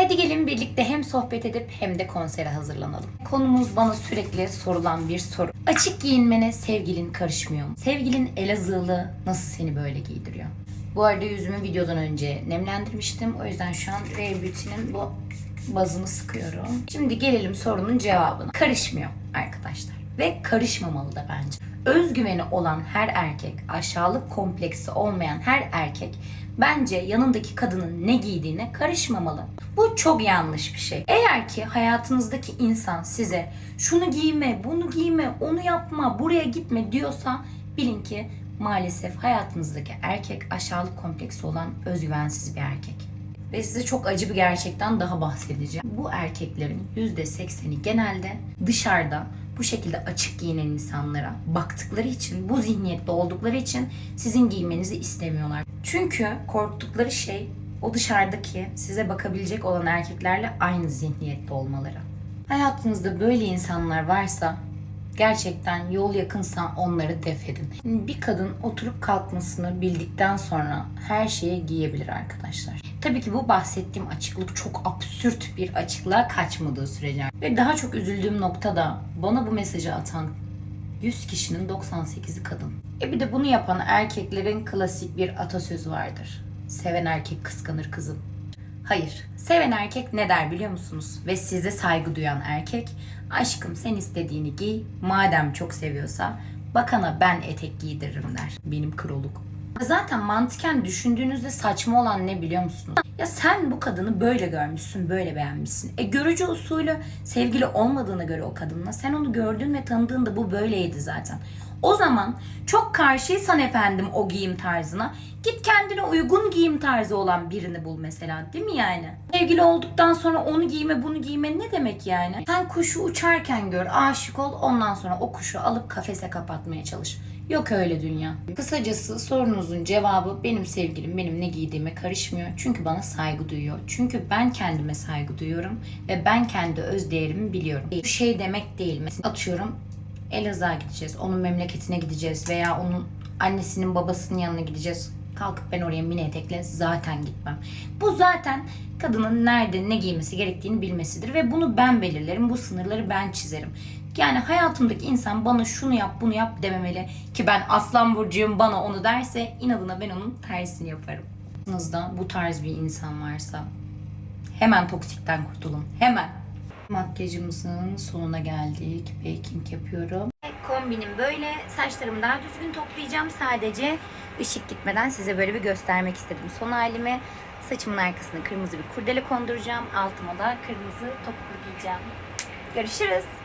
Hadi gelin birlikte hem sohbet edip hem de konsere hazırlanalım. Konumuz bana sürekli sorulan bir soru. Açık giyinmene sevgilin karışmıyor mu? Sevgilin Elazığlı nasıl seni böyle giydiriyor? Bu arada yüzümü videodan önce nemlendirmiştim. O yüzden şu an Rare Beauty'nin bu bazını sıkıyorum. Şimdi gelelim sorunun cevabına. Karışmıyor arkadaşlar. Ve karışmamalı da bence. Özgüveni olan her erkek, aşağılık kompleksi olmayan her erkek bence yanındaki kadının ne giydiğine karışmamalı. Bu çok yanlış bir şey. Eğer ki hayatınızdaki insan size şunu giyme, bunu giyme, onu yapma, buraya gitme diyorsa bilin ki maalesef hayatınızdaki erkek aşağılık kompleksi olan özgüvensiz bir erkek. Ve size çok acı bir gerçekten daha bahsedeceğim. Bu erkeklerin %80'i genelde dışarıda bu şekilde açık giyinen insanlara baktıkları için, bu zihniyette oldukları için sizin giymenizi istemiyorlar. Çünkü korktukları şey o dışarıdaki size bakabilecek olan erkeklerle aynı zihniyette olmaları. Hayatınızda böyle insanlar varsa gerçekten yol yakınsa onları def edin. Bir kadın oturup kalkmasını bildikten sonra her şeye giyebilir arkadaşlar. Tabii ki bu bahsettiğim açıklık çok absürt bir açıklığa kaçmadığı sürece. Ve daha çok üzüldüğüm nokta da bana bu mesajı atan 100 kişinin 98'i kadın. E bir de bunu yapan erkeklerin klasik bir atasözü vardır. Seven erkek kıskanır kızım. Hayır. Seven erkek ne der biliyor musunuz? Ve size saygı duyan erkek, aşkım sen istediğini giy, madem çok seviyorsa bakana ben etek giydiririm der. Benim kroluk. Zaten mantıken düşündüğünüzde saçma olan ne biliyor musunuz? Ya sen bu kadını böyle görmüşsün, böyle beğenmişsin. E görücü usulü sevgili olmadığına göre o kadınla sen onu gördün ve tanıdığında bu böyleydi zaten. O zaman çok karşıysan efendim o giyim tarzına git kendine uygun giyim tarzı olan birini bul mesela değil mi yani? Sevgili olduktan sonra onu giyme bunu giyme ne demek yani? Sen kuşu uçarken gör aşık ol ondan sonra o kuşu alıp kafese kapatmaya çalış. Yok öyle dünya. Kısacası sorunuzun cevabı benim sevgilim benim ne giydiğime karışmıyor. Çünkü bana saygı duyuyor. Çünkü ben kendime saygı duyuyorum ve ben kendi öz değerimi biliyorum. Bu şey demek değil. Mesela atıyorum Elazığ'a gideceğiz. Onun memleketine gideceğiz veya onun annesinin babasının yanına gideceğiz. Kalkıp ben oraya mini etekle zaten gitmem. Bu zaten kadının nerede ne giymesi gerektiğini bilmesidir ve bunu ben belirlerim. Bu sınırları ben çizerim. Yani hayatımdaki insan bana şunu yap bunu yap dememeli ki ben aslan burcuyum bana onu derse inadına ben onun tersini yaparım. Aklınızda bu tarz bir insan varsa hemen toksikten kurtulun. Hemen. Makyajımızın sonuna geldik. Baking yapıyorum. Kombinim böyle. Saçlarımı daha düzgün toplayacağım. Sadece ışık gitmeden size böyle bir göstermek istedim son halimi. Saçımın arkasına kırmızı bir kurdele konduracağım. Altıma da kırmızı topuklu giyeceğim. Görüşürüz.